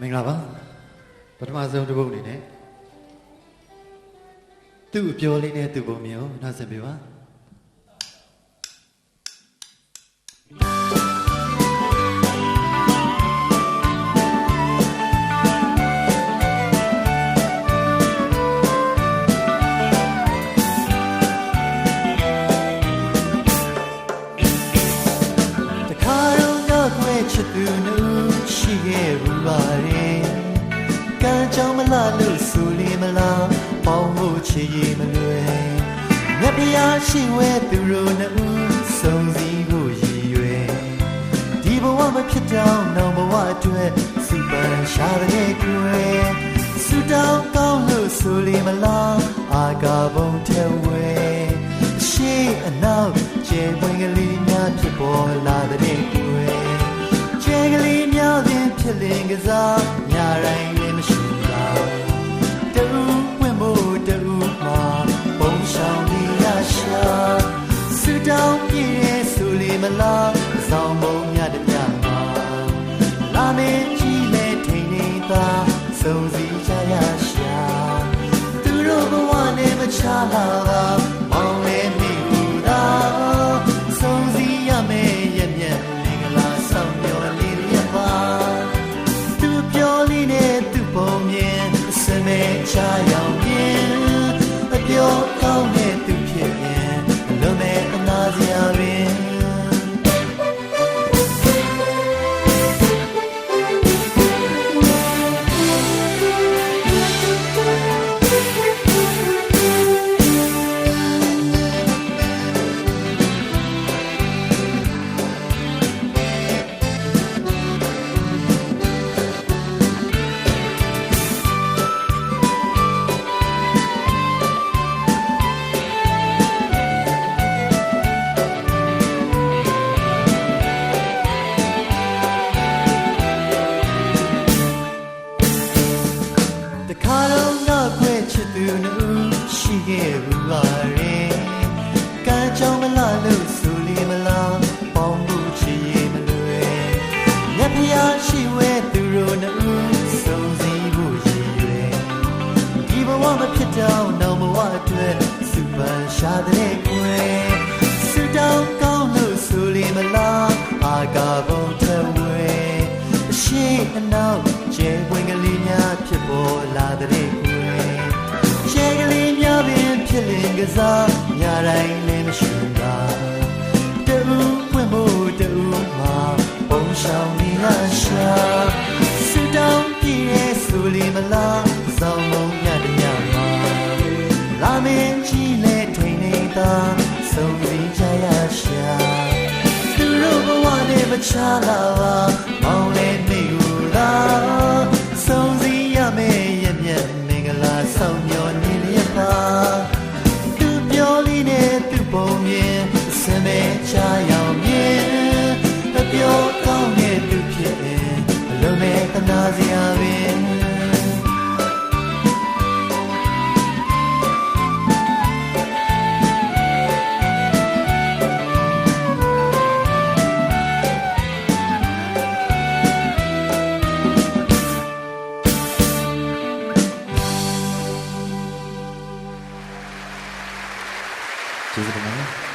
မင်္ဂလာပါပထမဆုံးတစ်ပုတ်အနေနဲ့သူ့အပြောလေးနဲ့သူ့ပုံမျိုးနားဆင်ပေးပါတခါတော့ငါခွဲချစ်သူနှုတ် ရှိခဲ့ဘူးပါရဲ့ကံကြောင့်မလားလို့ဆိုလေမလားပေါင်းဖို့ချစ်ရည်မလွယ်ငါပြားရှိဝဲသူတို့နှုတ်စုံစည်းဖို့ရည်ရွယ်ဒီဘဝမဖြစ်တော့နောက်ဘဝအတွက်စူပန်ရှာတဲ့ကြွယ်စူတောင်းကောင်းလို့ဆိုလေမလားအာကာဘုံထဲဝဲ လင်ကစားညတိုင်းလည်းမရှိတာတူဝင်မို့တူမှာပုံဆောင်နေရရှာစူတောင်းပြည့်ရဲ့ဆိုလေမလားဆောင်မုံညတဲ့ညမှာလာမေကြီးနဲ့ထိန်နေတာစုံစည်းကြရရှာသူတို့ဘဝနဲ့မချလာတာ ရှိခဲ့ဘူးပါရဲ့ကံကြောင့်မလားလို့ဆိုလေမလားပေါင်းဖို့ချစ်ရင်မလွယ်ငါဖျားရှိဝဲသူတို့နှုတ်စုံစည်းဖို့ရည်ရွယ်ဒီဘဝမဖြစ်တော့နောက်ဘဝအတွက်စူပန်ရှာတဲ့ကွယ်စူတောင်းကောင်းလို့ဆိုလေမလားအာကာဘုံထဝဲအရှိအနောက်ကျဲဝင်ကလေးများဖြစ်ပေါ်လာတဲ့ ကစားညတိုင်းလည်းမရှိတာတူပွင့်ဖို့တူမှာပုံဆောင်နေရရှာစူတောင်းပြည့်ရဲ့ဆိုလီမလားဆောင်မုံညတညမှာလာမင်းကြီးနဲ့ထိန်နေတာစုံစည်းကြရရှာသူတို့ဘဝနဲ့မချလာပါမောင်လ Sisi 样